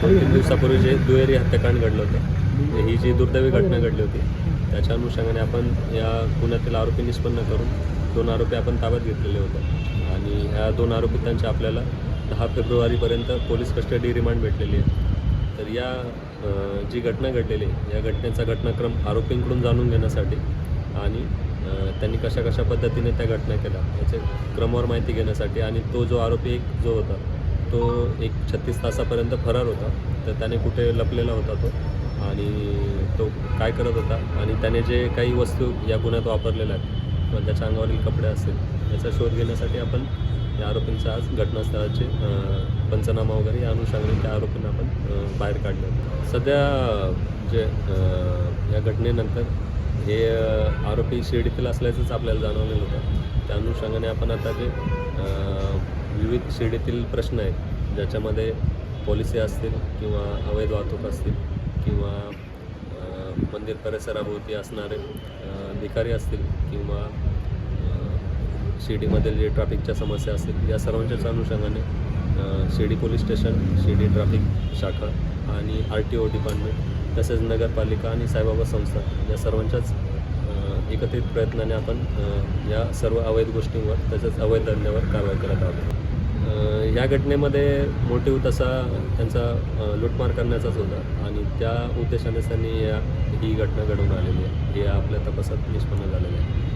दोन तीन दिवसापूर्वी जे दुहेरी हत्याकांड घडलं होतं ही जी दुर्दैवी घटना घडली होती त्याच्या अनुषंगाने आपण या गुन्ह्यातील आरोपी निष्पन्न करून दोन आरोपी आपण ताब्यात घेतलेले होते. आणि ह्या दोन आरोपितांची आपल्याला दहा फेब्रुवारीपर्यंत पोलीस कस्टडी रिमांड भेटलेली आहे. तर या जी घटना घडलेली आहे या घटनेचा घटनाक्रम आरोपींकडून जाणून घेण्यासाठी आणि त्यांनी कशा कशा पद्धतीने त्या घटना केल्या याचे क्रमवार माहिती घेण्यासाठी आणि तो जो आरोपी एक जो होता तो एक छत्तीस तासापर्यंत फरार होता. तर त्याने कुठे लपलेला होता तो. आणि तो काय करत होता? आणि त्याने जे काही वस्तू या गुन्ह्यात वापरलेल्या आहेत किंवा त्याच्या अंगावरील कपडे असतील याचा शोध घेण्यासाठी आपण या आरोपींचा आज घटनास्थळाचे पंचनामा वगैरे या अनुषंगाने त्या आरोपींना आपण बाहेर काढले. सध्या जे या घटनेनंतर हे आरोपी शिर्डीतील असल्याचंच आपल्याला जाणवलेलं होतं. त्या अनुषंगाने आपण आता जे विविध शिर्डीतील प्रश्न आहेत ज्याच्यामध्ये पॉलिसी असतील किंवा अवैध वाहतूक असतील किंवा मंदिर परिसराभोवती असणारे अधिकारी भिकारी असतील किंवा शिर्डीमधील जे ट्रॅफिकच्या समस्या असतील या सर्वांच्याच अनुषंगाने Shirdi police station Shirdi traffic शाखा आणि आर टी ओ डिपार्टमेंट तसेच नगरपालिका आणि साईबाबा संस्था या सर्वांच्याच एकत्रित प्रयत्नाने आपण या सर्व अवैध गोष्टींवर तसेच अवैध धंद्यावर कारवाई करत आहोत. या घटनेमध्ये मोटिव्ह तसा त्यांचा लुटमार लूटमार करण्याचाच होता आणि त्या उद्देशाने त्यांनी या ही घटना घडवून आलेली आहे. हे आपल्या तपासात निष्पन्न झालेलं आहे.